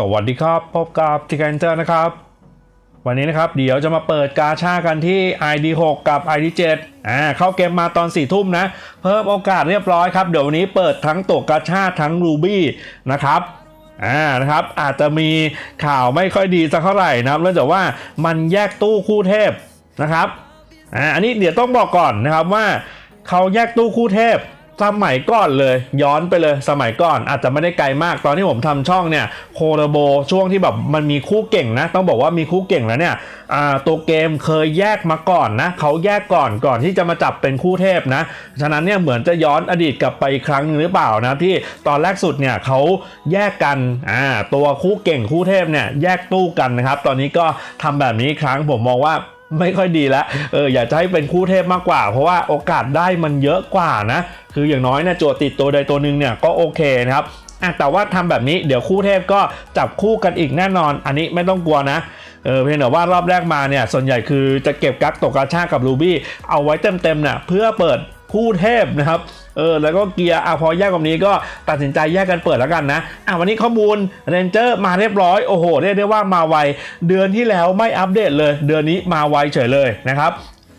สวัสดีครับ พบกับทิกันเจอร์นะครับ วันนี้นะครับ เดี๋ยวจะมาเปิดกาชากันที่ ID6 กับ ID7 อ่าเข้าเกมมาตอน4ี่ทุ่มนะ เพิ่มโอกาสเรียบร้อยครับ เดี๋ยววันนี้เปิดทั้งตัวกาชาทั้งรูบี้นะครับอ่านะครับอาจจะมีข่าวไม่ค่อยดีสักเท่าไหร่นะครับเนื่องจากว่ามันแยกตู้คู่เทพนะครับอ่าอันนี้เดี๋ยวต้องบอกก่อนนะครับว่าเขาแยกตู้คู่เทพ สมัยก่อนเลยย้อนไปเลยสมัยก่อนอาจจะไม่ได้ไกลมาก ตอนที่ผมทำช่องเนี่ยโคโรโบช่วงที่แบบมันมีคู่เก่งนะ ต้องบอกว่ามีคู่เก่งแล้วเนี่ยตัวเกมเคยแยกมาก่อนนะเขาแยกก่อนก่อนที่จะมาจับเป็นคู่เทพนะ ฉะนั้นเนี่ยเหมือนจะย้อนอดีตกลับไปอีกครั้งหนึงหรือเปล่านะที่ตอนแรกสุดเนี่ยเขาแยกกันอ่าตัวคู่เก่งคู่เทพเนี่ยแยกตู้กันนะครับตอนนี้ก็ทำแบบนี้ครั้งผมมองว่าไม่ค่อยดีแล้วเอออยากจะให้เป็นคู่เทพมากกว่า เพราะว่าโอกาสได้มันเยอะกว่านะ คืออย่างน้อยเนี่ยโจทย์ติดตัวใดตัวหนึ่งเนี่ยก็โอเคนะครับอะแต่ว่าทำแบบนี้เดี๋ยวคู่เทพก็จับคู่กันอีกแน่นอน อันนี้ไม่ต้องกลัวนะเออเพียงแต่ว่ารอบแรกมาเนี่ยส่วนใหญ่คือจะเก็บกั๊กตกกระชากกับรูบี้เอาไว้เต็มๆเนี่ยเพื่อเปิดคู่เทพนะครับเออแล้วก็เกียร์อะพอแยกแบบนี้ก็ตัดสินใจแยกกันเปิดแล้วกันนะอะวันนี้ข้อมูลเรนเจอร์มาเรียบร้อยโอ้โหเรียกได้ว่ามาไวเดือนที่แล้วไม่อัปเดตเลย เดือนนี้มาไวเฉยเลยนะครับ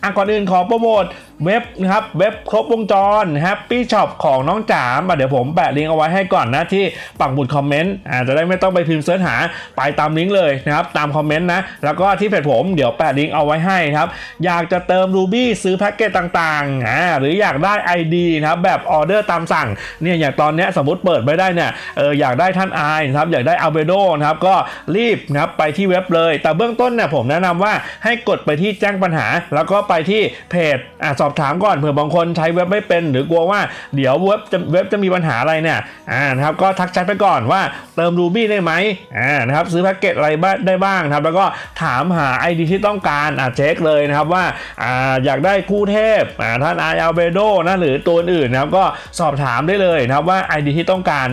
อะก่อนอื่นขอโปรโมท เว็บนะครับเว็บครบวงจร Happy Shop ของน้องจ๋ามเดี๋ยวผมแปะลิงก์เอาไว้ให้ก่อนนะที่ปักหมุดคอมเมนต์อาจะได้ไม่ต้องไปพิมพ์เสิร์ชหาไปตามลิงก์เลยนะครับตามคอมเมนต์นะแล้วก็ที่เพจผมเดี๋ยวแปะลิงก์เอาไว้ให้ครับอยากจะเติม Ruby ซื้อแพ็กเกจต่างๆอ่าหรืออยากได้ ID นะครับแบบออเดอร์ตามสั่งเนี่ยอย่างตอนนี้สมมติเปิดไม่ได้เนี่ยเอออยากได้ท่านไอนะครับอยากได้อัลเบโดนะครับก็รีบนะครับไปที่เว็บเลย แต่เบื้องต้นเนี่ยผมแนะนำว่าให้กดไปที่แจ้งปัญหา แล้วก็ไปที่เพจอะสอบถามก่อนเผื่อบางคนใช้เว็บไม่เป็น หรือกลัวว่าเดี๋ยวเว็บจะเว็บจะมีปัญหาอะไรเนี่ยอ่านะครับก็ทักแชทไปก่อนว่าเติม Ruby ได้ไหมอ่านะครับซื้อแพ็กเกจอะไรบ้างได้บ้างนะครับแล้วก็ถามหา ID ที่ต้องการอะเช็คเลยนะครับว่าอ่าอยากได้คู่เทพอ่าท่านอายอัลเบโดนะหรือตัวอื่นนะครับก็สอบถามได้เลยนะครับว่า ID ที่ต้องการ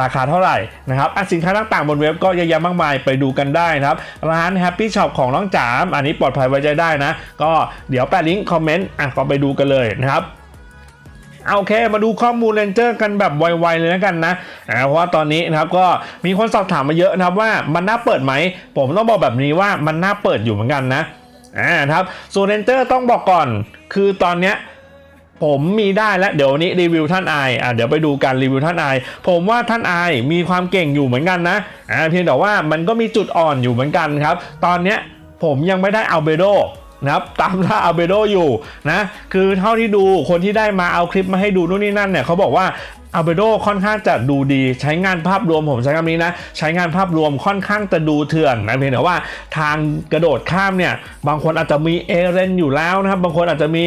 ราคาเท่าไหร่นะครับอะสินค้าต่างๆบนเว็บก็เยอะแยะมากมายไปดูกันได้นะครับร้าน Happy Shop ของน้องจ๋ามอันนี้ปลอดภัยไว้ใจได้นะ ก็เดี๋ยวแปะลิงก์คอมเมนต์อะก็ไปดูกันเลยนะครับเอาโอเค มาดูข้อมูลเรนเจอร์กันแบบไวๆเลยแล้วกันนะเพราะว่าตอนนี้นะครับก็มีคนสอบถามมาเยอะนะครับว่ามันน่าเปิดไหม ผมต้องบอกแบบนี้ว่ามันน่าเปิดอยู่เหมือนกันนะอ่าครับส่วนเรนเจอร์ต้องบอกก่อน คือตอนเนี้ยผมมีได้แล้วเดี๋ยววันนี้รีวิวท่านไออะเดี๋ยวไปดูการรีวิวท่านไอผมว่าท่านไอมีความเก่งอยู่เหมือนกันนะอ่าเพียงแต่ว่ามันก็มีจุดอ่อนอยู่เหมือนกันครับ ตอนเนี้ยผมยังไม่ได้อัลเบโด นะครับตามล่าอัลเบโดอยู่นะคือเท่าที่ดูคนที่ได้มาเอาคลิปมาให้ดูนู่นนี่นั่นเนี่ยเขาบอกว่าอัลเบโดค่อนข้างจะดูดีใช้งานภาพรวมผมใช้คำนี้นะใช้งานภาพรวมค่อนข้างจะดูเถื่อนนะเพียงแต่ว่าทางกระโดดข้ามเนี่ยบางคนอาจจะมีเอเรนอยู่แล้วนะครับบางคนอาจจะมี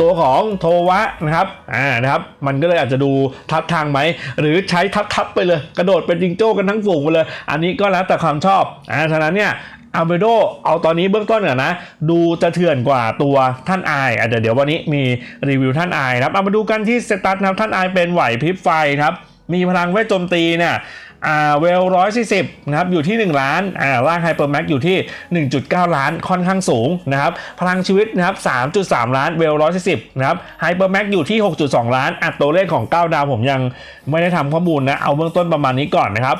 ตัวของโทวะนะครับอ่านะครับมันก็เลยอาจจะดูทับทางไหมหรือใช้ทับๆไปเลย กระโดดเป็นจิงโจ้กันทั้งฝูงไปเลย อันนี้ก็แล้วแต่ความชอบอ่าฉะนั้นเนี่ย อัลเบโดเอาตอนนี้เบื้องต้นก่อนนะ ดูจะเถื่อนกว่าตัวท่านออะเดี๋ยวเดี๋ยววันนี้มีรีวิวท่านไอครับเอามาดูกันที่สเตัสนะครับท่านไอเป็นไหวพริบไฟครับมีพลังเวทโจมตีเนี่ยอ่าเวลร้อยสี่สิบนะครับอยู่ที่ 1 ล้านอ่าร่างไฮเปอร์แม็กอยู่ที่ 1.9 ล้านค่อนข้างสูงนะครับพลังชีวิตนะครับ3.3 ล้านเวลร้อยสี่สิบนะครับไฮเปอร์แม็กอยู่ที่ 6.2 ล้านอัดตัวเลขของ 9 ดาวผมยังไม่ได้ทำข้อมูลนะ เอาเบื้องต้นประมาณนี้ก่อนนะครับ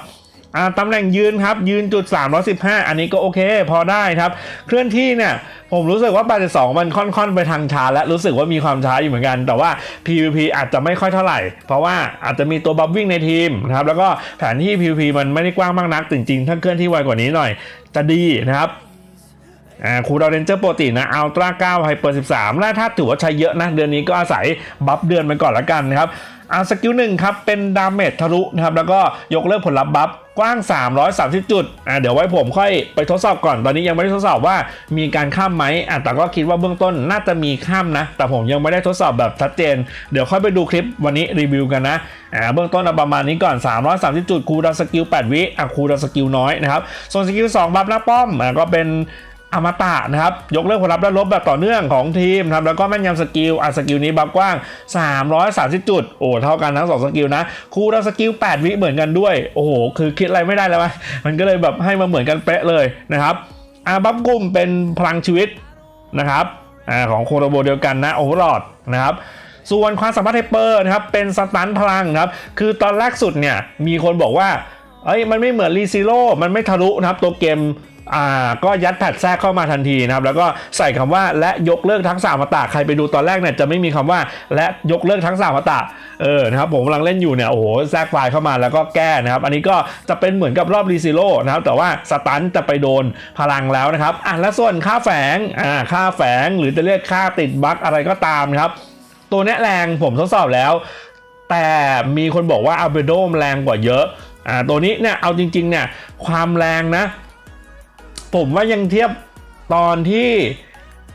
อ่าตำแหน่งยืนครับ ยืนจุด 315 อันนี้ก็โอเค พอได้ครับ เคลื่อนที่เนี่ย ผมรู้สึกว่า82มันค่อนๆ ไปทางช้าและรู้สึกว่ามีความช้าอยู่เหมือนกัน แต่ว่า PVP อาจจะไม่ค่อยเท่าไหร่ เพราะว่าอาจจะมีตัวบัฟวิ่งในทีมนะครับ แล้วก็แผนที่ PVP มันไม่ได้กว้างมากนัก จริงๆ ถ้าเคลื่อนที่ไวกว่านี้หน่อย จะดีนะครับอ่าคูดาวเรนเจอร์โปกตินะอัลตร้า9ไฮเปอร์13และถ้าถือว่าใช้เยอะนะ เดือนนี้ก็อาศัยบัฟเดือนไปก่อนละกันนะครับอ่าสกิลหนึ่งครับ เป็นดาเมจทะลุนะครับ แล้วก็ยกเลิกผลลัพธ์บัฟกว้าง 330 จุดอ่าเดี๋ยวไว้ผมค่อยไปทดสอบก่อน ตอนนี้ยังไม่ได้ทดสอบว่ามีการข้ามไหมอ่าแต่ก็คิดว่าเบื้องต้นน่าจะมีข้ามนะ แต่ผมยังไม่ได้ทดสอบแบบชัดเจน เดี๋ยวค่อยไปดูคลิปวันนี้รีวิวกันนะอ่าเบื้องต้นเอาประมาณนี้ก่อน 330 จุดคูดาวสกิล 8 วิอะคูดาวสกิลน้อยนะครับ ส่วนสกิล 2 บัฟหน้าป้อมอ่าก็เป็น อมตะนะครับ ยกเลิกผลลัพธ์และลบแบบต่อเนื่องของทีมนะครับแล้วก็แม่นยำสกิลอะสกิลนี้บัฟกว้าง 330 จุด โอ้เท่ากันทั้ง2สกิลนะคูลดาสกิล 8 วิเหมือนกันด้วย โอ้โห คือคิดอะไรไม่ได้แล้วะมันก็เลยแบบให้มาเหมือนกันเป๊ะเลยนะครับอ่าบัฟกลุ่มเป็นพลังชีวิตนะครับอ่าของโคโรโบเดียวกันนะโอเวอร์ลอดนะครับส่วนความสามารถไฮเปอร์นะครับเป็นสตันพลังนะครับคือตอนแรกสุดเนี่ยมีคนบอกว่าเอ้ยมันไม่เหมือนรีซิโร่มันไม่ทะลุนะครับตัวเกม อ่าก็ยัดแพทแทรกเข้ามาทันทีนะครับแล้วก็ใส่คำว่าและยกเลิกทั้งสามอมตะใครไปดูตอนแรกเนี่ยจะไม่มีคำว่า และยกเลิกทั้งสามอมตะเออนะครับผมกำลังเล่นอยู่เนี่ยโอ้โหแทรกไฟล์เข้ามาแล้วก็แก้นะครับอันนี้ก็จะเป็นเหมือนกับรอบรีซิโร่นะครับแต่ว่าสตันจะไปโดนพลังแล้วนะครับอะแล้วส่วนค่าแฝงอ่าค่าแฝงหรือจะเรียกค่าติดบั๊กอะไรก็ตามนะครับตัวเนี้ยแรงผมทดสอบแล้ว แต่มีคนบอกว่าอัลเบโดมแรงกว่าเยอะอ่าตัวนี้เนี่ยเอาจริงๆเนี่ยความแรงนะ ผมว่ายังเทียบตอนที่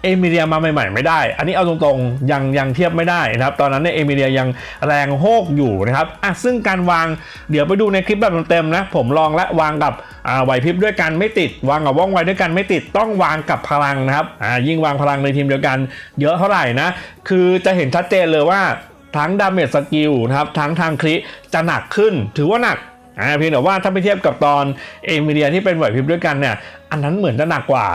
เอมิเลียมาใหม่ ๆ ไม่ได้ อันนี้เอาตรงๆ ยังยังเทียบไม่ได้นะครับ ตอนนั้นเนี่ยเอมิเลียยังแรงโฮกอยู่นะครับอะซึ่งการวางเดี๋ยวไปดูในคลิปแบบเต็มๆนะ ผมลองและวางกับอ่าไหวพริบด้วยกันไม่ติด วางกับว่องไวด้วยกันไม่ติด ต้องวางกับพลังนะครับอ่ายิ่งวางพลังในทีมเดียวกัน เยอะเท่าไหร่นะ คือจะเห็นชัดเจนเลยว่าทั้งดาเมจสกิลนะครับ ทั้งทางคลิจะหนักขึ้น ถือว่าหนัก อ่าเพียงแต่ว่าถ้าไปเทียบกับตอนเอมิเลียที่เป็นไหวพริบด้วยกันเนี่ยอันนั้นเหมือนจะหนักกว่า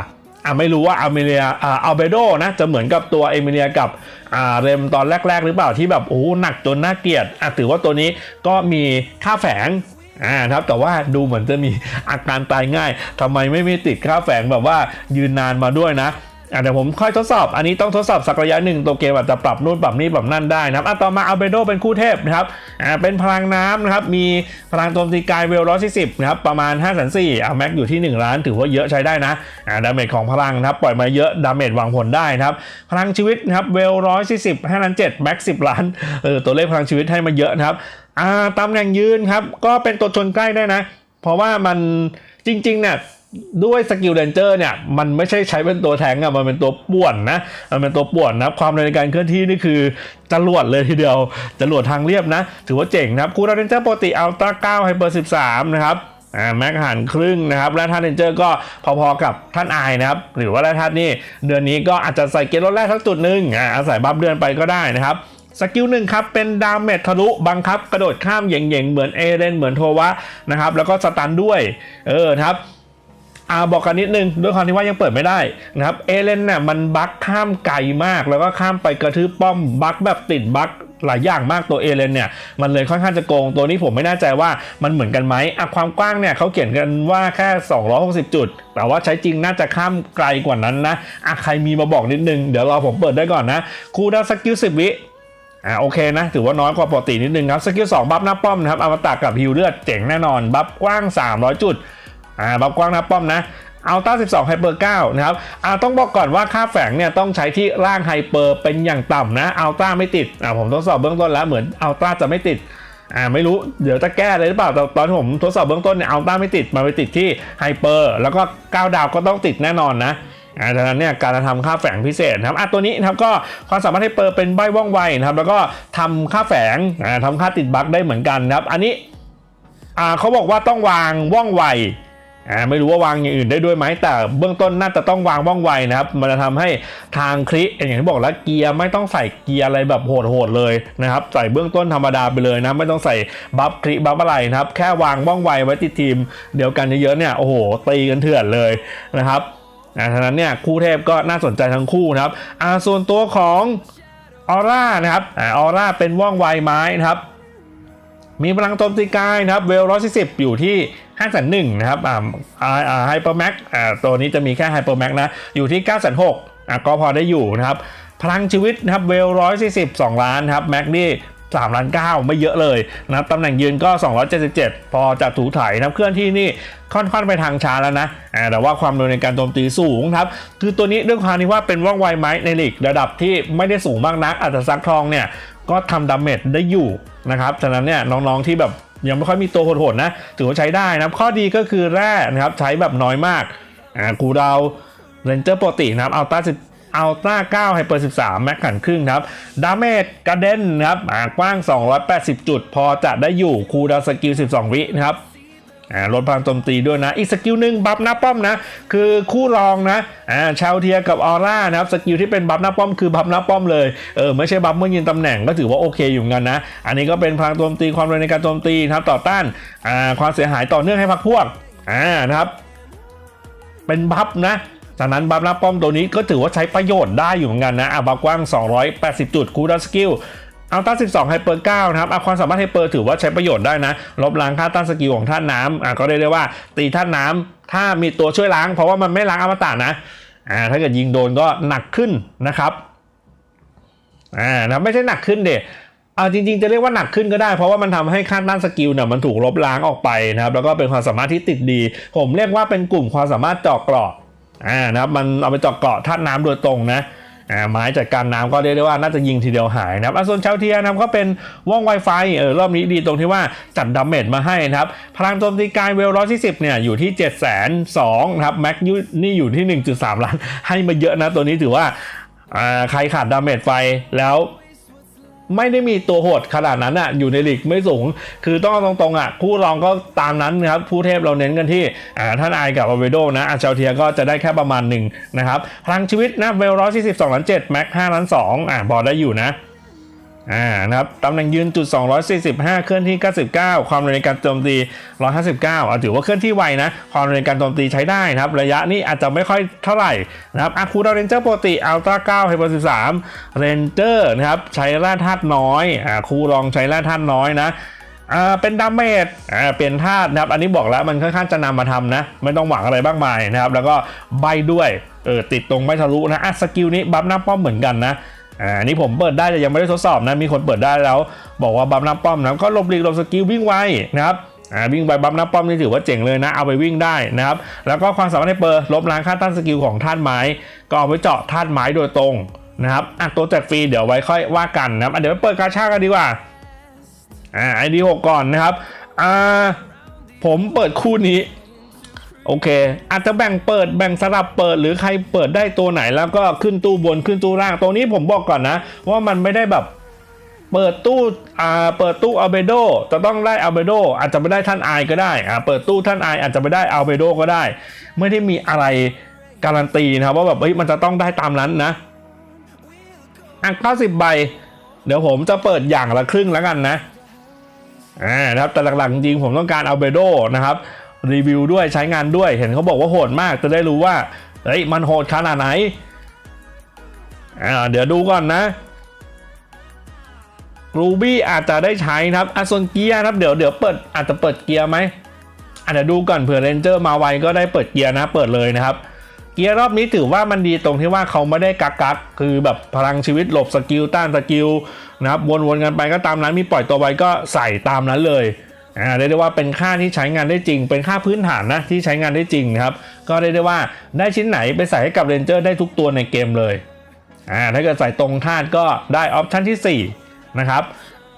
อ่าไม่รู้ว่าอเมเลียอ่าอัลเบโดนะจะเหมือนกับตัวเอมิเลียกับอ่าเรมตอนแรก ๆ หรือเปล่าที่แบบโอ้หนักจนน่าเกลียดอะถือว่าตัวนี้ก็มีค่าแฝงอ่าครับแต่ว่าดูเหมือนจะมีอาการตายง่ายทำไมไม่มีติดค่าแฝงแบบว่ายืนนานมาด้วยนะ อะเดี๋ยวผมค่อยทดสอบ อันนี้ต้องทดสอบสักระยะหนึ่งตัวเกมอาจจะปรับนู่นปรับนี่ปรับนั่นได้นะครับอะต่อมาอัลเบโดเป็นคู่เทพนะครับอ่าเป็นพลังน้ำนะครับ มีพลังโจมตีกายเวลร้อยสี่สิบนะครับ ประมาณ5้าแสนสี่อะแม็กอยู่ที่ 1 ล้านถือว่าเยอะใช้ได้นะอ่าดาเมจของพลังนะครับ ปล่อยมาเยอะดาเมจวังผลได้นะครับ พลังชีวิตนะครับเวลร้อยสี่สิบห้าล้านเจ็ดแม็กสิบล้านเออตัวเลขพลังชีวิตให้มาเยอะนะครับอ่าตำแหน่งยืนครับก็เป็นตัวชนใกล้ได้นะ เพราะว่ามันจริงๆเนี่ย ด้วยสกิลเดนเจอร์เนี่ยมันไม่ใช่ใช้เป็นตัวแทงอะมันเป็นตัวป่วนนะมันเป็นตัวป่วนนะความเร็วในการเคลื่อนที่นี่คือจรวดเลยทีเดียวจรวดทางเรียบนะ ถือว่าเจ๋งนะครับคูราเดนเจอร์ปกติอัลตร้าเก้าไฮเปอร์สิบสามนะครับอ่าแม็กหันครึ่งนะครับและท่านเดนเจอร์ก็พอๆกับท่านไอนะครับ หรือว่าและท่านนี่เดือนนี้ก็อาจจะใส่เกณฑ์ลดแรกสักจุดหนึ่งอ่าอาศัยบัฟเดือนไปก็ได้นะครับสกิลหนึ่งครับ เป็นดาเมจทะลุบังคับ กระโดดข้ามเหย่งๆ เหมือนเอเรนเหมือนโทวะนะครับ แล้วก็สตันด้วย เออครับ อ่าบอกกันนิดนึงด้วยความที่ว่ายังเปิดไม่ได้นะครับเอเลนเนี่ยมันบั๊กข้ามไกลมาก แล้วก็ข้ามไปกระทืบป้อมบั๊กแบบติดบั๊กหลายอย่างมากตัวเอเลนเนี่ยมันเลยค่อนข้างจะโกงตัวนี้ผมไม่แน่ใจว่ามันเหมือนกันไหมอะความกว้างเนี่ยเขาเขียนกันว่าแค่ 260 จุด แต่ว่าใช้จริงน่าจะข้ามไกลกว่านั้นนะอะใครมีมาบอกนิดนึง เดี๋ยวรอผมเปิดได้ก่อนนะคูดาสกิล10วิอ่าโอเคนะ ถือว่าน้อยกว่าปกตินิดนึงครับสกิล2บัฟหน้าป้อมนะครับอมตะกับฮิวเลือดเจ๋งแน่นอน บัฟกว้าง 300 จุด อ่าบัฟกว้างน้าป้อมนะอัลต้า12ไฮเปอร์9นะครับอ่าต้องบอกก่อนว่าค่าแฝงเนี่ยต้องใช้ที่ร่างไฮเปอร์เป็นอย่างต่ำนะอัลต้าไม่ติดอ่าผมทดสอบเบื้องต้นแล้วเหมือนอัลต้าจะไม่ติดอ่าไม่รู้เดี๋ยวจะแก้เลยหรือเปล่าแต่ตอนที่ผมทดสอบเบื้องต้นเนี่ยอัลต้าไม่ติดมาไปติดที่ไฮเปอร์แล้วก็ 9 ดาวก็ต้องติดแน่นอนนะอ่าดังนั้นเนี่ยการทำค่าแฝงพิเศษนะครับอะตัวนี้นะครับก็ความสามารถให้เปิดเป็นใบว่องไวนะครับแล้วก็ทำค่าแฝงอ่าทำค่าติดบั๊กได้เหมือนกันนะครับ อันนี้อ่าเขาบอกว่าต้องวางว่องไว อ่าไม่รู้ว่าวางอย่างอื่นได้ด้วยไหมแต่เบื้องต้นน่าจะต้องวางว่องไวนะครับ มันจะทำให้ทางคลิอย่างที่บอกแล้วเกียร์ไม่ต้องใส่เกียร์อะไรแบบโหดๆเลยนะครับ ใส่เบื้องต้นธรรมดาไปเลยนะไม่ต้องใส่บัฟคลิบัฟอะไรนะครับ แค่วางว่องไวไว้ติดทีม เดียวกันเยอะๆเนี่ยโอ้โหตีกันเถื่อนเลยนะครับอ่าฉะนั้นเนี่ยคู่เทพก็น่าสนใจทั้งคู่นะครับอ่าส่วนตัวของออร่านะครับอ่าออร่าเป็นว่องไวไม้นะครับ มีพลังโจมตีกายนะครับเวลร้อยสิบอยู่ที่ 5้าแสนหนึ่งนะครับอ่าไฮเปอร์แม็กอ่าตัวนี้จะมีแค่ไฮเปอร์แม็กนะ อยู่ที่9ก้าแสนหกอ่าก็พอได้อยู่นะครับ พลังชีวิตนะครับเวลร้อยสี่สิบสองล้านครับแม็กนี่สามล้านเก้าไม่เยอะเลยนะครับตำแหน่งยืนก็ 277 พอจะถูถ่ายนะครับเคลื่อนที่นี่ค่อนๆไปทางช้าแล้วนะอ่าแต่ว่าความเร็วในการโจมตีสูงครับ คือตัวนี้ด้วยความที่ว่าเป็นว่องไวไหมในลีกระดับที่ไม่ได้สูงมากนักอาจจะซักทองเนี่ยก็ทำดาเมจได้อยู่นะครับ ฉะนั้นเนี่ยน้องๆที่แบบ ยังไม่ค่อยมีตัวโหดๆนะถือว่าใช้ได้นะครับ ข้อดีก็คือแร่นะครับใช้แบบน้อยมากอ่ากูดาวเรนเจอร์ปกตินะครับอัลต้าสิอัลต้า9ไฮเปอร์13 แม็กขันครึ่งครับ ดาเมจกระเด็นนะครับอ่ากว้าง 280 จุด พอจะได้อยู่คูดาวสกิล 12 วินะครับ อ่าลดพลังโจมตีด้วยนะ อีกสกิลหนึ่งบัฟหน้าป้อมนะ คือคู่รองนะอ่าชาวเทียกับออร่านะครับสกิลที่เป็นบัฟหน้าป้อมคือบัฟหน้าป้อมเลยเออไม่ใช่บัฟเมื่อยืนตำแหน่งก็ถือว่าโอเคอยู่เหมือนกันนะ อันนี้ก็เป็นพลังโจมตีความเร็วในการโจมตีนะครับต่อต้านอ่าความเสียหายต่อเนื่องให้พรรคพวกอ่านะครับ เป็นบัฟนะจากนั้นบัฟหน้าป้อมตัวนี้ก็ถือว่าใช้ประโยชน์ได้อยู่เหมือนกันนะอะบัฟกว้าง 280 จุดคูดสกิล อัลต้า12ไฮเปอร์9นะครับอะความสามารถไฮเปอร์ถือว่าใช้ประโยชน์ได้นะ ลบล้างค่าต้านสกิลของท่านน้ำอะก็เรียกได้ว่า ตีท่านน้ำถ้ามีตัวช่วยล้าง เพราะว่ามันไม่ล้างอมตะนะอ่าถ้าเกิดยิงโดนก็หนักขึ้นนะครับอ่านะไม่ใช่หนักขึ้นเด็เอาจริงๆจะเรียกว่าหนักขึ้นก็ได้ เพราะว่ามันทำให้ค่าต้านสกิลเนี่ยมันถูกลบล้างออกไปนะครับแล้วก็เป็นความสามารถที่ติดดี ผมเรียกว่าเป็นกลุ่มความสามารถเจาะเกราะอ่านะครับมันเอาไปเจาะเกราะท่านน้ำโดยตรงนะ ไม้จัดการน้ำก็เรียกได้ว่าน่าจะยิงทีเดียวหายนะครับอส่วนเชาเทียนะครับก็เป็นว่อง Wi-Fi เออรอบนี้ดีตรงที่ว่าจัดดาเมจมาให้นะครับ พลังโจมตีกายเวลร้อยที่สิบเนี่ยอยู่ที่7จ็ดแสนสองครับแม็กยูนี่อยู่ที่1.3ล้านให้มาเยอะนะตัวนี้ถือว่าอ่าใครขาดดาเมจไฟแล้ว ไม่ได้มีตัวโหดขนาดนั้นอะอยู่ในลีกไม่สูง คือต้องตรงๆอะคู่รองก็ตามนั้นนะครับผู้เทพเราเน้นกันที่อ่าท่านไอกับอเวโดนะอาเชลเทียก็จะได้แค่ประมาณหนึ่งนะครับพลังชีวิตนะเวลร้อยสี่สิบสองล้านเจ็ดแม็กห้าล้านสองอ่าบอลได้อยู่นะ อ่านะครับตำแหน่งยืนจุด 245 เคลื่อนที่ 99 ความเร็วในการโจมตี 159อะถือว่าเคลื่อนที่ไวนะ ความเร็วในการโจมตีใช้ได้นะครับ ระยะนี้อาจจะไม่ค่อยเท่าไหร่นะครับอาคูดาเรนเจอร์ปกติอัลตร้า9ไฮเปอร์13เรนเจอร์นะครับใช้แร่ธาตุน้อยอ่าคูลองใช้แร่ธาตุน้อยนะอ่าเป็นดาเมจอ่าเป็นธาตุนะครับ อันนี้บอกแล้วมันค่อนข้างจะนำมาทำนะ ไม่ต้องหวังอะไรบ้างมายนะครับ แล้วก็ใบด้วยเออติดตรงไม่ทะลุนะอะสกิลนี้บัฟหน้าป้อมเหมือนกันนะ อันนี้ผมเปิดได้แต่ยังไม่ได้ทดสอบนะมีคนเปิดได้แล้ว บอกว่าบัฟหน้าป้อมนะก็หลบหลีกหลบสกิลวิ่งไวนะครับอ่าวิ่งไปบัฟหน้าป้อมนี่ถือว่าเจ๋งเลยนะเอาไปวิ่งได้นะครับแล้วก็ความสามารถในเปิดลบล้างค่าต้านสกิลของธาตุไม้ ก็เอาไว้เจาะธาตุไม้โดยตรงนะครับอะตัวแจกฟรีเดี๋ยวไว้ค่อยว่ากันนะครับเดี๋ยวไปเปิดกาชากันดีกว่าอ่าไอดีหกก่อนนะครับอ่าผมเปิดคู่นี้ โอเค อาจจะแบ่งเปิดแบ่งสลับเปิดหรือใครเปิดได้ตัวไหนแล้วก็ขึ้นตู้บนขึ้นตู้ล่างตรงนี้ผมบอกก่อนนะ ว่ามันไม่ได้แบบเปิดตู้อ่าเปิดตู้อัลเบโดจะต้องได้อัลเบโดอาจจะไม่ได้ท่านไอก็ได้อ่าเปิดตู้ท่านไออาจจะไม่ได้อัลเบโดก็ได้ ไม่ได้มีอะไรการันตีนะครับว่าแบบเฮ้ยมันจะต้องได้ตามนั้นนะอะ90 ใบ เดี๋ยวผมจะเปิดอย่างละครึ่งแล้วกันนะอ่านะครับแต่หลักๆจริงผมต้องการเอาเบโดนะครับ รีวิวด้วยใช้งานด้วยเห็นเขาบอกว่าโหดมากจะได้รู้ว่าเฮ้ยมันโหดขนาดไหนอ่าเดี๋ยวดูก่อนนะรูบี้อาจจะได้ใช้ครับอะส่วนเกียร์ครับเดี๋ยวเดี๋ยวเปิดอาจจะเปิดเกียร์ไหมอะเดี๋ยวดูก่อนเผื่อเรนเจอร์มาไวก็ได้เปิดเกียร์นะเปิดเลยนะครับ เกียร์รอบนี้ถือว่ามันดีตรงที่ว่าเขาไม่ได้กักกักคือแบบพลังชีวิตหลบสกิลต้านสกิลนะครับวนๆกันไปก็ตามนั้นมีปล่อยตัวไว้ก็ใส่ตามนั้นเลย อ่าเรียกได้ว่าเป็นค่าที่ใช้งานได้จริง เป็นค่าพื้นฐานนะที่ใช้งานได้จริงครับ ก็เรียกได้ว่าได้ชิ้นไหนไปใส่ให้กับเรนเจอร์ได้ทุกตัวในเกมเลยอ่าถ้าเกิดใส่ตรงธาตุก็ได้ออปชั่นที่4นะครับ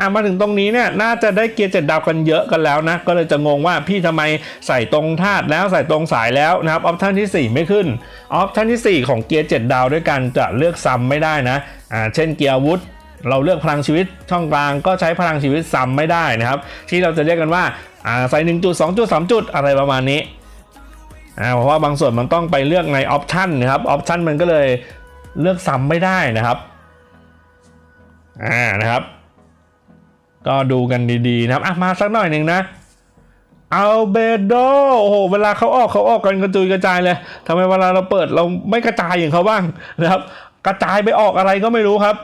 อะมาถึงตรงนี้เนี่ยน่าจะได้เกียร์เจ็ดดาวกันเยอะกันแล้วนะก็เลยจะงงว่าพี่ทำไมใส่ตรงธาตุแล้วใส่ตรงสายแล้วนะครับออปชั่นที่ 4 ไม่ขึ้นออปชั่นที่ 4 ของเกียร์7ดาวด้วยกันจะเลือกซ้ำไม่ได้นะอ่าเช่นเกียร์อาวุธ เราเลือกพลังชีวิตช่องกลางก็ใช้พลังชีวิตซ้ำไม่ได้นะครับ ที่เราจะเรียกกันว่าอ่าใส่1จุด2จุด3จุดอะไรประมาณนี้อ่าเพราะว่าบางส่วนมันต้องไปเลือกในออปชันนะครับออปชันมันก็เลยเลือกซ้ำไม่ได้นะครับอ่านะครับ ก็ดูกันดีๆนะครับอะมาสักหน่อยหนึ่งนะอัลเบโดโอ้โหเวลาเขาออกเขาออกกันกระจุยกระจายเลยทำไมเวลาเราเปิดเราไม่กระจายอย่างเขาบ้างนะครับ กระจายไปออกอะไรก็ไม่รู้ครับ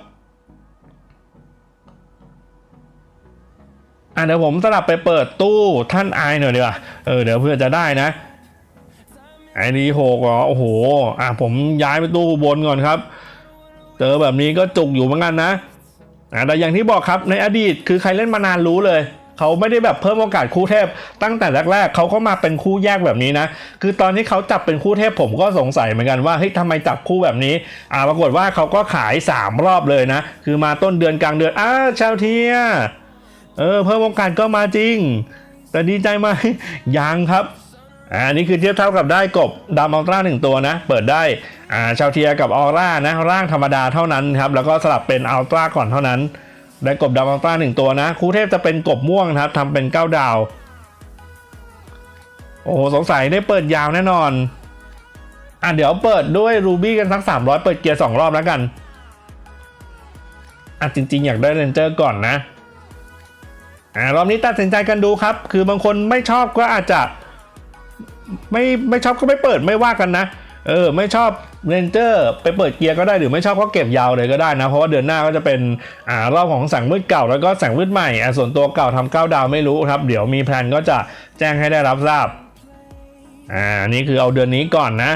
อะเดี๋ยวผมสลับไปเปิดตู้ท่านไอหน่อยดีกว่าเออเดี๋ยวเพื่อจะได้นะไอดีหกเหรอโอ้โหอะผมย้ายไปตู้บนก่อนครับ เจอแบบนี้ก็จุกอยู่เหมือนกันนะอ่าแต่อย่างที่บอกครับในอดีตคือใครเล่นมานานรู้เลยเขาไม่ได้แบบเพิ่มโอกาสคู่เทพ ตั้งแต่แรกๆเขาก็มาเป็นคู่แยกแบบนี้นะ คือตอนที่เขาจับเป็นคู่เทพผมก็สงสัยเหมือนกันว่าเฮ้ยทำไมจับคู่แบบนี้ อ่าปรากฏว่าเขาก็ขาย 3 รอบเลยนะ คือมาต้นเดือนกลางเดือนอ้าชาวเทีย เออเพิ่มโอกาสก็มาจริง แต่ดีใจไหมยังครับอ่านี่คือเทียบเท่ากับได้กบดามอัลตร้าหนึ่งตัวนะ เปิดได้อ่าชาวเทียกับออร่านะร่างธรรมดาเท่านั้นครับแล้วก็สลับเป็นอัลตร้าก่อนเท่านั้น ได้กบดามอัลตร้าหนึ่งตัวนะครูเทพจะเป็นกบม่วงครับทำเป็นเก้าดาว โอ้โหสงสัยได้เปิดยาวแน่นอนอะเดี๋ยวเปิดด้วยรูบี้กันสัก300เปิดเกียร์2รอบแล้วกันอะจริง ๆ อยากได้เรนเจอร์ก่อนนะ อ่ารอบนี้ตัดสินใจกันดูครับ คือบางคนไม่ชอบก็อาจจะ ไม่ไม่ชอบก็ไม่เปิดไม่ว่ากันนะ เออ ไม่ชอบเรนเจอร์ไปเปิดเกียร์ก็ได้หรือไม่ชอบก็เก็บยาวเลยก็ได้นะ เพราะว่าเดือนหน้าก็จะเป็นอ่ารอบของสั่งมืดเก่าแล้วก็สั่งมืดใหม่อะส่วนตัวเก่าทำเก้าดาวไม่รู้ครับ เดี๋ยวมีแพลนก็จะแจ้งให้ได้รับทราบอ่านี่คือเอาเดือนนี้ก่อนนะ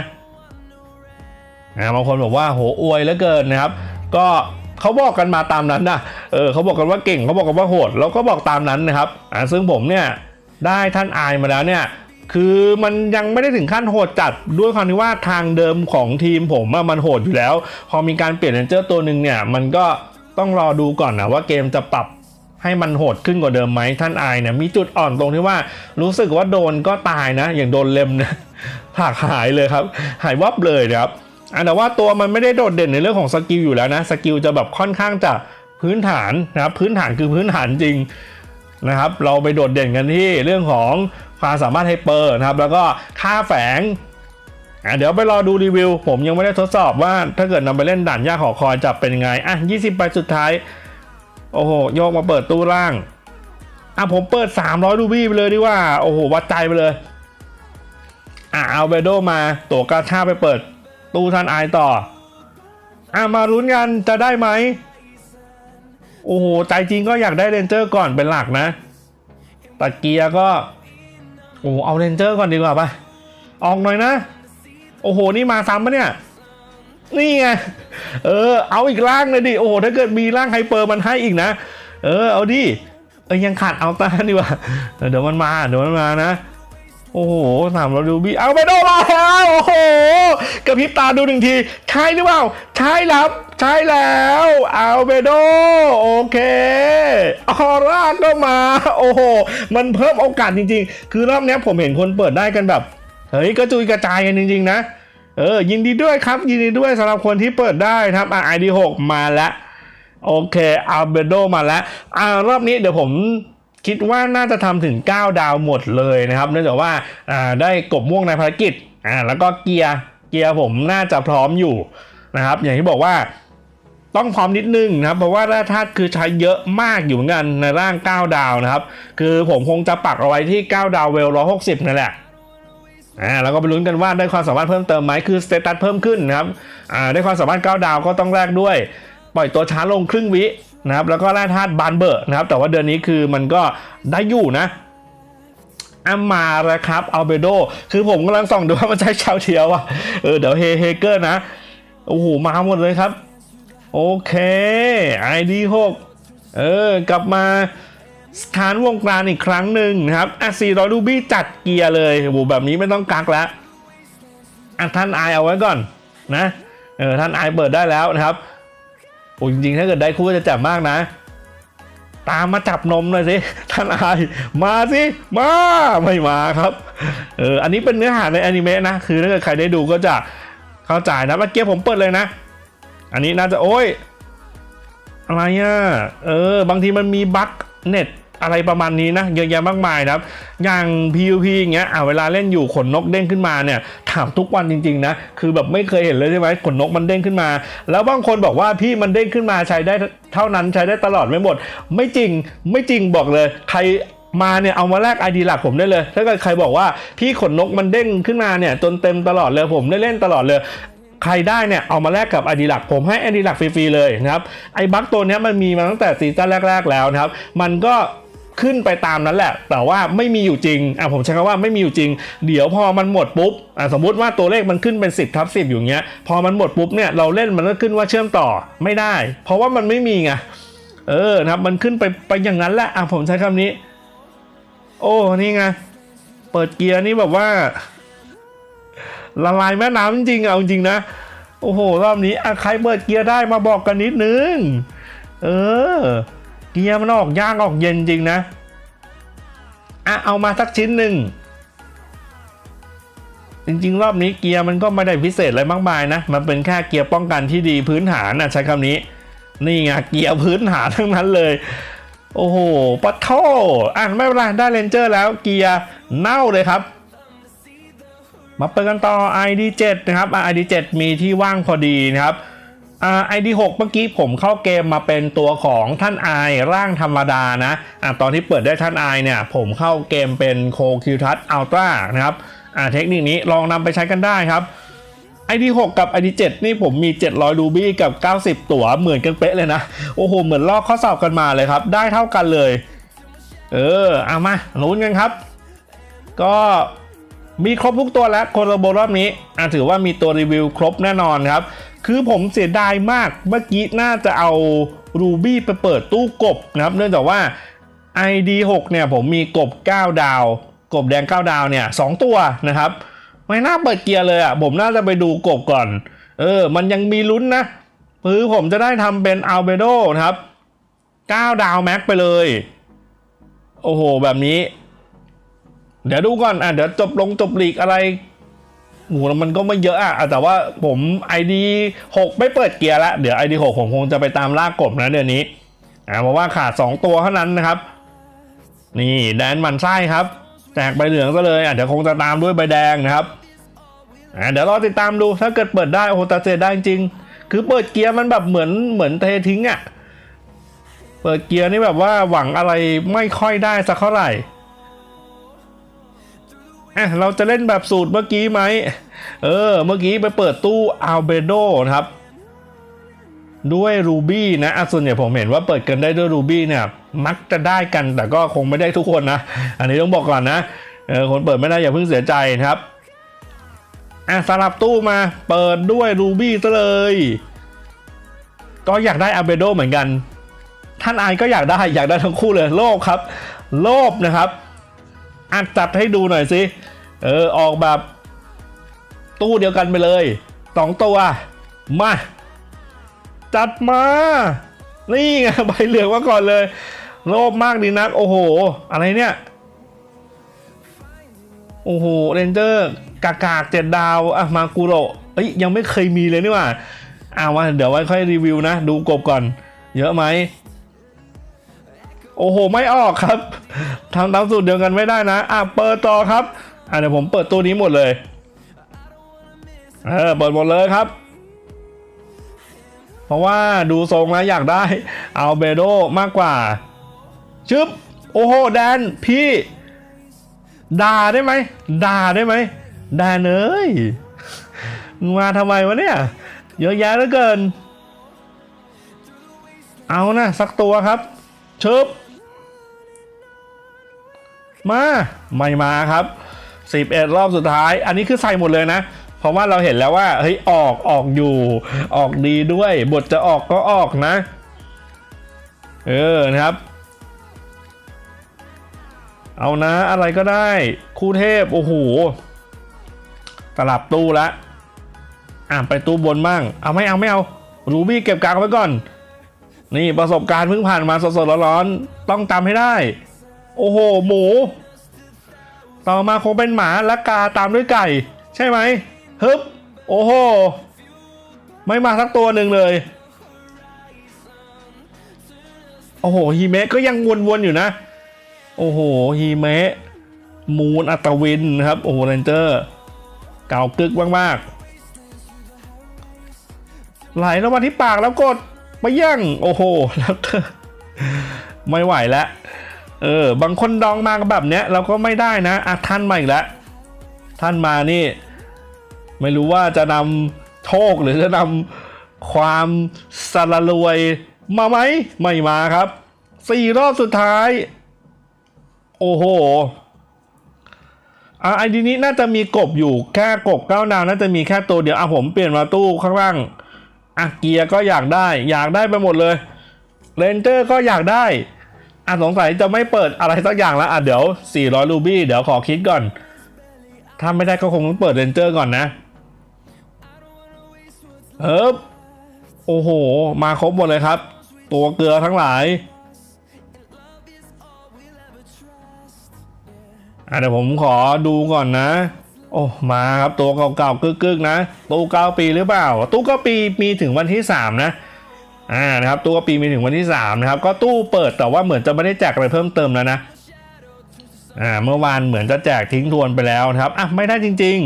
อ่าบางคนบอกว่าโหอวยเหลือเกินนะครับ ก็ เขาบอกกันมาตามนั้นนะเออเขาบอกกันว่าเก่งเขาบอกกันว่าโหดแล้วก็บอกตามนั้นนะครับอ่าซึ่งผมเนี่ยได้ท่านอายมาแล้วเนี่ยคือมันยังไม่ได้ถึงขั้นโหดจัดด้วยความที่ว่าทางเดิมของทีมผมมันโหดอยู่แล้ว พอมีการเปลี่ยนเรนเจอร์ตัวหนึ่งเนี่ยมันก็ต้องรอดูก่อนนะว่าเกมจะปรับให้มันโหดขึ้นกว่าเดิมไหมท่านอายเนี่ยมีจุดอ่อนตรงที่ว่ารู้สึกว่าโดนก็ตายนะ อย่างโดนเล็มเนี่ยหักหายเลยครับ หายวับเลยนะครับ อะแต่ว่าตัวมันไม่ได้โดดเด่นในเรื่องของสกิลอยู่แล้วนะสกิลจะแบบค่อนข้างจะพื้นฐานนะครับพื้นฐานคือพื้นฐานจริงนะครับ เราไปโดดเด่นกันที่เรื่องของความสามารถไฮเปอร์นะครับ แล้วก็ค่าแฝงอะเดี๋ยวไปรอดูรีวิว ผมยังไม่ได้ทดสอบว่าถ้าเกิดนำไปเล่นด่านยากหอคอยจะเป็นไง อะ 20ใบสุดท้าย โอ้โห โยกมาเปิดตู้ล่าง อะ ผมเปิด 300 รูบี้ไปเลยดีว่า โอ้โห วัดใจไปเลย อะ เอาเบโดมา ตัวกาชาไปเปิด ตู้ท่านไอายต่อ อะมาลุ้นกันจะได้ไหม โอ้โห ใจจริงก็อยากได้เรนเจอร์ก่อนเป็นหลักนะแต่เกียร์ก็ โอ้เอาเรนเจอร์ก่อนดีกว่าปะออกหน่อยนะ โอ้โห นี่มาซ้ำปะเนี่ย นี่ไง เออ เอาอีกร่างเลยดิ โอ้โห ถ้าเกิดมีร่างไฮเปอร์มันให้อีกนะ เออ เอาดิ เออยังขาดเอาตาดีกว่า เดี๋ยวมันมา เดี๋ยวมันมานะ โอ้โหถามเราดูบีเอาไปโดมาแล้วโอ้โหกระพริบตาดูหนึ่งทีใช่หรือเปล่า ใช่แล้วใช่แล้วเอาเบโดโอเคออร่าก็มา โอ้โห มันเพิ่มโอกาสจริง ๆ คือรอบนี้ผมเห็นคนเปิดได้กันแบบ เฮ้ยกระจุยกระจายกันจริง ๆ นะ เออ ยินดีด้วยครับ ยินดีด้วยสำหรับคนที่เปิดได้ครับอะ ID 6มาแล้วโอเคอัลเบโดมาแล้วอ่ารอบนี้เดี๋ยวผม คิดว่าน่าจะทำถึง 9 ดาวหมดเลยนะครับ เนื่องจากว่าได้กบม่วงในภารกิจอ่าแล้วก็เกียร์เกียร์ผมน่าจะพร้อมอยู่นะครับ อย่างที่บอกว่าต้องพร้อมนิดนึงนะครับ เพราะว่าธาตุคือใช้เยอะมากอยู่เหมือนกันในร่าง 9 ดาวนะครับ คือผมคงจะปักเอาไว้ที่ 9 ดาวเวล160นั่นแหละอ่าแล้วก็ไปลุ้นกันว่าได้ความสามารถเพิ่มเติมไหมคือสเตตัสเพิ่มขึ้นนะครับอ่าได้ความสามารถ 9 ดาวก็ต้องแลกด้วย ปล่อยตัวช้าลงครึ่งวิ นะครับแล้วก็แร่ธาตุบานเบอร์นะครับ แต่ว่าเดือนนี้คือมันก็ได้อยู่นะอามาแล้วครับอัลเบโด คือผมกำลังส่องดูว่ามันใช้ชาวเทียวอะเออเดี๋ยวเฮเฮเกอร์นะ โอ้โห มาหมดเลยครับ โอเค ID 6เออกลับมาสถานวงกลางอีกครั้งหนึ่งนะครับอะ400รูบี้จัดเกียร์เลยโอ้โหแบบนี้ไม่ต้องกักแล้วอะท่านไอเอาไว้ก่อนนะเออท่านไอเปิดได้แล้วนะครับ โอ้จริงๆ ถ้าเกิดได้คู่ก็จะจับมากนะ ตามมาจับนมหน่อยสิท่านอายมาสิมาไม่มาครับเอออันนี้เป็นเนื้อหาในอนิเมะนะคือถ้าเกิดใครได้ดูก็จะเข้าใจนะเมื่อกี้ผมเปิดเลยนะ อันนี้น่าจะโอ้ยอะไรอะเออบางทีมันมีบั๊กเน็ต อะไรประมาณนี้นะเยอะแยะมากมายนะครับอย่าง PVP อย่างเงี้ยอ่าเวลาเล่นอยู่ขนนกเด้งขึ้นมาเนี่ยถามทุกวันจริงๆนะคือแบบไม่เคยเห็นเลยใช่ไหมขนนกมันเด้งขึ้นมา แล้วบางคนบอกว่าพี่มันเด้งขึ้นมาใช้ได้เท่านั้นใช้ได้ตลอดไม่หมด ไม่จริงไม่จริงบอกเลย ใครมาเนี่ยเอามาแลกไอดีหลักผมได้เลย ถ้าเกิดใครบอกว่าพี่ขนนกมันเด้งขึ้นมาเนี่ยจนเต็มตลอดเลยผมได้เล่นตลอดเลยใครได้เนี่ยเอามาแลกกับไอดีหลักผมให้ไอดีหลักฟรีๆเลยนะครับไอ้บั๊กตัวนี้มันมีมาตั้งแต่ซีซั่นแรก ๆ แล้วนะครับ มันก็ ขึ้นไปตามนั้นแหละ แต่ว่าไม่มีอยู่จริงอะผมใช้คำว่าไม่มีอยู่จริง เดี๋ยวพอมันหมดปุ๊บอะสมมุติว่าตัวเลขมันขึ้นเป็น 10ทับ10 อยู่เงี้ย พอมันหมดปุ๊บเนี่ยเราเล่นมันก็ขึ้นว่าเชื่อมต่อไม่ได้ เพราะว่ามันไม่มีไงเออนะครับมันขึ้นไปไปอย่างนั้นแหละอะผมใช้คำนี้ โอ้นี่ไงเปิดเกียร์นี่แบบว่า ละลายแม่น้ำจริงเอาจริงนะโอ้โหรอบนี้อะใครเปิดเกียร์ได้มาบอกกันนิดนึง เออ เกียร์มันออกยากออกเย็นจริงนะอะเอามาสักชิ้นหนึ่งจริงๆ รอบนี้เกียร์มันก็ไม่ได้พิเศษอะไรมากมายนะ มันเป็นแค่เกียร์ป้องกันที่ดีพื้นฐานนะใช้คำนี้ นี่ไงเกียร์พื้นฐานทั้งนั้นเลย โอ้โหปะโทอะไม่เป็นไรได้เลนเจอร์แล้วเกียร์เน่าเลยครับ มาเปิดกันต่อ ID 7 นะครับอะ ID 7 มีที่ว่างพอดีนะครับ ไอ่า ID 6เมื่อกี้ผมเข้าเกมมาเป็นตัวของท่านไอร่างธรรมดานะอะตอนที่เปิดได้ท่านไอเนี่ย ผมเข้าเกมเป็นโคคิวทัสอัลตร้านะครับอ่าเทคนิคนี้ลองนำไปใช้กันได้ครับ ID 6กับ ID 7นี่ผมมี 700รูบี้กับ 90 ตั๋วเหมือนกันเป๊ะเลยนะ โอ้โห เหมือนลอกข้อสอบกันมาเลยครับ ได้เท่ากันเลย เออเอามาลุ้นกันครับ ก็ มีครบทุกตัวแล้วโคนรโบรอบนี้อะถือว่ามีตัวรีวิวครบแน่นอนครับ คือผมเสียดายมากเมื่อกี้น่าจะเอารูบี้ไปเปิดตู้กบนะครับเนื่องจากว่า ID 6 เนี่ยผมมีกบ 9 ดาว กบแดง 9 ดาวเนี่ย2ตัวนะครับ ไม่น่าเปิดเกียร์เลยอะผมน่าจะไปดูกบก่อน เออ มันยังมีลุ้นนะคือผมจะได้ทำเป็นอัลเบโดนะครับ 9 ดาวแม็กไปเลย โอ้โห แบบนี้ เดี๋ยวดูก่อนอะเดี๋ยวจบลงจบลีกอะไรหมูมันก็ไม่เยอะอะแต่ว่าผม ID 6 ไม่เปิดเกียร์ละเดี๋ยว ID 6ผมคงจะไปตามลากกบนะเดือนนี้อ่าเพราะว่าขาด 2 ตัวเท่านั้นนะครับ นี่แดนมันไส้ครับแจกใบเหลืองซะเลยอะเดี๋ยวคงจะตามด้วยใบแดงนะครับอ่าเดี๋ยวรอติดตามดูถ้าเกิดเปิดได้โอ้โหตาเจได้จริง คือเปิดเกียร์มันแบบเหมือนเหมือนเททิ้งอะเปิดเกียร์นี่แบบว่าหวังอะไรไม่ค่อยได้สักเท่าไหร่ อะเราจะเล่นแบบสูตรเมื่อกี้ไหม เออ เมื่อกี้ไปเปิดตู้อัลเบโดนะครับ ด้วยรูบี้นะอะส่วนใหญ่ผมเห็นว่าเปิดกันได้ด้วยรูบี้เนี่ย มักจะได้กันแต่ก็คงไม่ได้ทุกคนนะ อันนี้ต้องบอกก่อนนะ เออ คนเปิดไม่ได้อย่าเพิ่งเสียใจนะครับ อะสลับตู้มา เปิดด้วยรูบี้ซะเลย ก็อยากได้อัลเบโดเหมือนกัน ท่านอายก็อยากได้ อยากได้ทั้งคู่เลย โลภครับ โลภนะครับอัดจัดให้ดูหน่อยสิ เออออกแบบตู้เดียวกันไปเลยสองตัว มา จัดมา นี่ไงใบเหลืองมาก่อนเลย โลภมากดีนัก โอ้โห อะไรเนี่ย โอ้โหเรนเจอร์กากากเจ็ดดาวอะมากูโรเอ้ยยังไม่เคยมีเลยนี่ว่าอ่าว่าเดี๋ยวไว้ค่อยรีวิวนะ ดูกบก่อน เยอะไหมโอ้โห ไม่ออกครับทำตามสูตรเดียวกันไม่ได้นะ อะ เปิดต่อครับ อะเดี๋ยวผมเปิดตัวนี้หมดเลย เออเปิดหมดเลยครับ เพราะว่าดูทรงแล้วอยากได้เอาเบโดมากกว่า ชึบ โอ้โห แดนพี่ ด่าได้ไหมด่าได้ไหมแดนเอ้ยมาทำไมวะเนี่ย เยอะแยะเหลือเกิน เอานะสักตัวครับชึบมา ไม่มาครับ 11 รอบสุดท้าย อันนี้คือใส่หมดเลยนะ เพราะว่าเราเห็นแล้วว่าเฮ้ยออกออกอยู่ออกดีด้วย บทจะออกก็ออกนะ เออนะครับ เอานะอะไรก็ได้ คู่เทพ โอ้โหตลับตู้ละอะไปตู้บนบ้างเอาไม่เอาไม่เอา รูบี้เก็บกลางไว้ก่อน นี่ประสบการณ์เพิ่งผ่านมาสดๆร้อนๆต้องจำให้ได้ โอ้โห หมู ต่อมาคงเป็นหมาและกาตามด้วยไก่ ใช่ไหมฮึบโอ้โห ไม่มาสักตัวหนึ่งเลย โอ้โหฮีเมะก็ยังวนๆอยู่นะ โอ้โหฮีเมะมูนอัตวินครับ โอ้โหเรนเจอร์ เก่ากึกมากๆไหลลงมาที่ปากแล้วกดไปยั่งโอ้โหแล้วเธอไม่ไหวแล้ว เออ บางคนดองมาแบบเนี้ยเราก็ไม่ได้นะอะท่านมาอีกแล้วท่านมานี่ ไม่รู้ว่าจะนำโชคหรือจะนำความสารรวยมาไหมไม่มาครับสี่รอบสุดท้าย โอ้โหอะไอดีนี้น่าจะมีกบอยู่แค่กบเก้าดาวน่าจะมีแค่ตัวเดียวอะผมเปลี่ยนมาตู้ข้างล่างอะเกียร์ก็อยากได้ อยากได้ไปหมดเลยเรนเจอร์ก็อยากได้ อะสงสัยจะไม่เปิดอะไรสักอย่างแล้วอะเดี๋ยว 400 รูบี้เดี๋ยวขอคิดก่อน ถ้าไม่ได้ก็คงต้องเปิดเรนเจอร์ก่อนนะเฮ้บโอ้โห มาครบหมดเลยครับ ตัวเกลือทั้งหลายอะเดี๋ยวผมขอดูก่อนนะ โอ้มาครับตัวเก่าๆกึกๆนะตู้เก้าปีหรือเปล่า ตู้เก้าปีมีถึงวันที่สามนะ อ่านะครับตู้ก้าปีมีถึงวันที่สามนะครับก็ตู้เปิดแต่ว่าเหมือนจะไม่ได้แจกอะไรเพิ่มเติมแล้วนะอ่าเมื่อวานเหมือนจะแจกทิ้งทวนไปแล้วนะครับอะไม่ได้จริง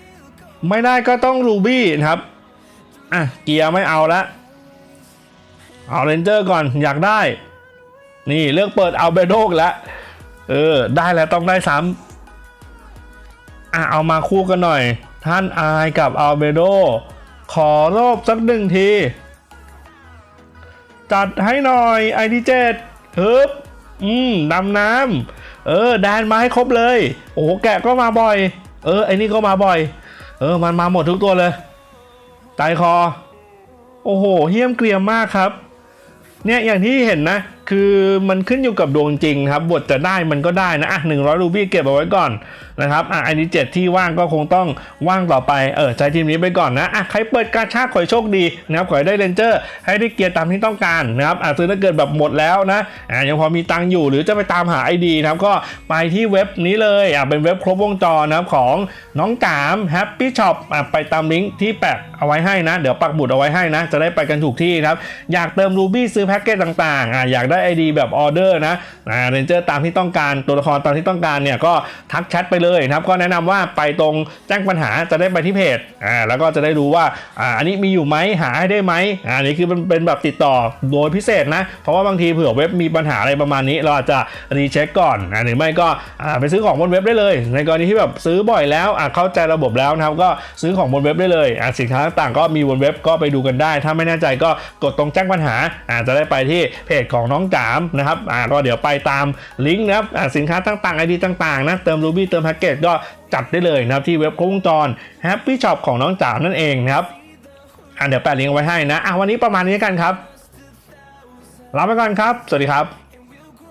ๆ ไม่ได้ก็ต้องรูบี้นะครับอะเกียร์ไม่เอาละเอาเรนเจอร์ก่อนอยากได้ นี่เลือกเปิดเอาเบโดกแล้วเออได้แล้วต้องได้ซ้ำอะเอามาคู่กันหน่อย ท่านอายกับอัลเบโด ขอโลบสักหนึ่งที จัดให้หน่อยไอดีเจ็ดฮึบอืมดำน้ำเออแดนมาให้ครบเลย โอ้แกะก็มาบ่อย เออไอนี่ก็มาบ่อย เออมันมาหมดทุกตัวเลยตายคอ โอ้โหเฮี้ยมเกรียมมากครับ เนี่ยอย่างที่เห็นนะ คือมันขึ้นอยู่กับดวงจริงครับ บทจะได้มันก็ได้นะอะหนึ่งร้อยรูบี้เก็บเอาไว้ก่อน นะครับอะอันนี้เจ็ดที่ว่างก็คงต้องว่างต่อไปเออใช้ทีมนี้ไปก่อนนะอะใครเปิดกาชาขอโชคดีนะครับขอได้เรนเจอร์ ให้ได้เกียร์ตามที่ต้องการนะครับอะซื้อถ้าเกิดแบบหมดแล้วนะอะยังพอมีตังอยู่หรือจะไปตามหาไอดีนะครับก็ไปที่เว็บนี้เลยอะเป็นเว็บครบวงจรนะครับของน้องกาม Happy Shop อะไปตามลิงก์ที่แปะเอาไว้ให้นะ เดี๋ยวปักหมุดเอาไว้ให้นะ จะได้ไปกันถูกที่นะครับ อยากเติมรูบี้ซื้อแพ็กเกจต่างๆอะอยากได้ ID แบบออเดอร์นะอ่าเรนเจอร์ตามที่ต้องการตัวละครตามที่ต้องการเนี่ยก็ทักแชทไปเลยครับก็แนะนำว่าไปตรงแจ้งปัญหาจะได้ไปที่เพจอ่าแล้วก็จะได้รู้ว่าอ่าอันนี้มีอยู่ไหมหาให้ได้ไหมอ่าอันนี้คือเป็นเป็นแบบติดต่อโดยพิเศษนะ เพราะว่าบางทีเผื่อเว็บมีปัญหาอะไรประมาณนี้ เราอาจจะรีเช็คก่อนอ่าหรือไม่ก็อ่าไปซื้อของบนเว็บได้เลย ในกรณีที่แบบซื้อบ่อยแล้วอ่าเข้าใจระบบแล้วนะครับก็ซื้อของบนเว็บได้เลยอ่าสินค้าต่างๆ ก็มีบนเว็บก็ไปดูกันได้ ถ้าไม่แน่ใจก็กดตรงแจ้งปัญหาอ่าจะได้ไปที่เพจของน้องจามนะครับอ่าก็เดี๋ยวไปตามลิงก์นะครับอ่าสินค้าต่างๆไอดีต่างๆนะเติมรูบี้เติมแพ็กเกจก็จัดได้เลยนะครับที่เว็บครบวงจร Happy Shop ของน้องจามนั่นเองนะครับอะเดี๋ยวแปะลิงก์ไว้ให้นะอะวันนี้ประมาณนี้กันครับลาไปก่อนครับ สวัสดีครับ